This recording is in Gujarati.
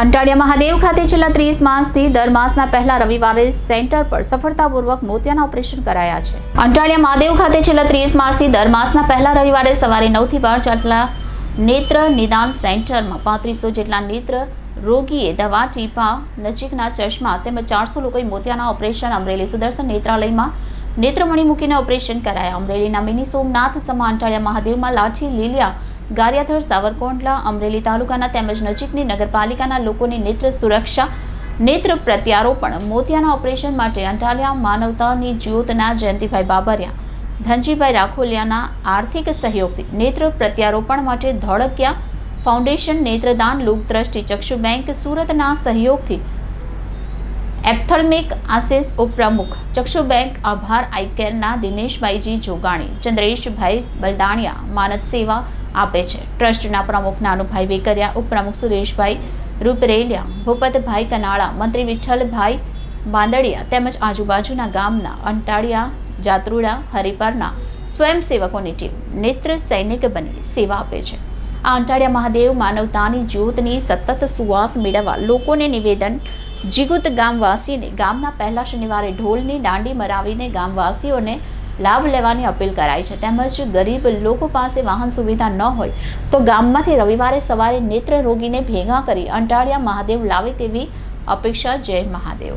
અંટાળિયા મહાદેવ ખાતે છેલ્લા ત્રીસ માસથી દર માસના પહેલા રવિવારે સેન્ટર પર સફળતાપૂર્વક મોતિયાના ઓપરેશન કરાયા છે. અંટાળિયા મહાદેવ ખાતે છેલ્લા ત્રીસ માસથી દર માસના પહેલા રવિવારે સવારે નવથી બાર ચાલતા નેત્ર નિદાન સેન્ટરમાં પાંત્રીસો જેટલા નેત્ર રોગીએ દવા, ટીપા, નજીકના ચશ્મા તેમજ ચારસો લોકોએ મોતિયાના ઓપરેશન, અમરેલી સુદર્શન નેત્રાલયમાં નેત્રમણી મૂકીને ઓપરેશન કરાયા. અમરેલીના મિની સોમનાથ સમા અંટાળિયા મહાદેવમાં લાઠી, લીલિયા ગારિયાધર સાવરકોંડલા, અમરેલી તાલુકાના તેમજ નજીકની નગરપાલિકાના લોકોની નેત્ર સુરક્ષા, નેત્ર પ્રત્યારોપણ, મોતિયાના ઓપરેશન માટે અંટાલિયા માનવતાની જ્યોતના જયંતિભાઈ બાબરિયા, ધનજીભાઈ રાખોલિયાના આર્થિક સહયોગથી નેત્ર પ્રત્યારોપણ માટે ધોળકિયા ફાઉન્ડેશન નેત્રદાન લોકદ્રષ્ટિ ચક્ષુ બેંક સુરતના સહયોગથી એપ્થલ્મિક આસેસ ઉપપ્રમુખ, ચક્ષુ બેંક આભાર આઈકેરના દિનેશભાઈજી જોગાણી, ચંદ્રેશભાઈ બલદાણિયા, માનદ સેવા આપે છે. ટ્રસ્ટના પ્રમુખ નાનુભાઈ વેકરિયા, ઉપપ્રમુખ સુરેશભાઈ રૂપરેલિયા, ભૂપતભાઈ કનાળા, મંત્રી વિઠ્ઠલભાઈ બાંદડિયા તેમજ આજુબાજુના ગામના અંટાળિયા, જાત્રુડા, હરિપરના સ્વયંસેવકોની ટીમ નેત્ર સૈનિક બની સેવા આપે છે. આ અંટાળિયા મહાદેવ માનવતાની જ્યોતની સતત સુવાસ મેળવવા લોકોને નિવેદન, જીગુત ગામવાસીને ગામના પહેલા શનિવારે ઢોલની દાંડી મરાવીને ગામવાસીઓને લાભ લેવાની અપીલ કરાઈ છે. તેમજ ગરીબ લોકો પાસે વાહન સુવિધા ન હોય તો ગામમાંથી રવિવારે સવારે નેત્ર રોગીને ભેગા કરી અંટાળિયા મહાદેવ લાવે તેવી અપેક્ષા જય મહાદેવ.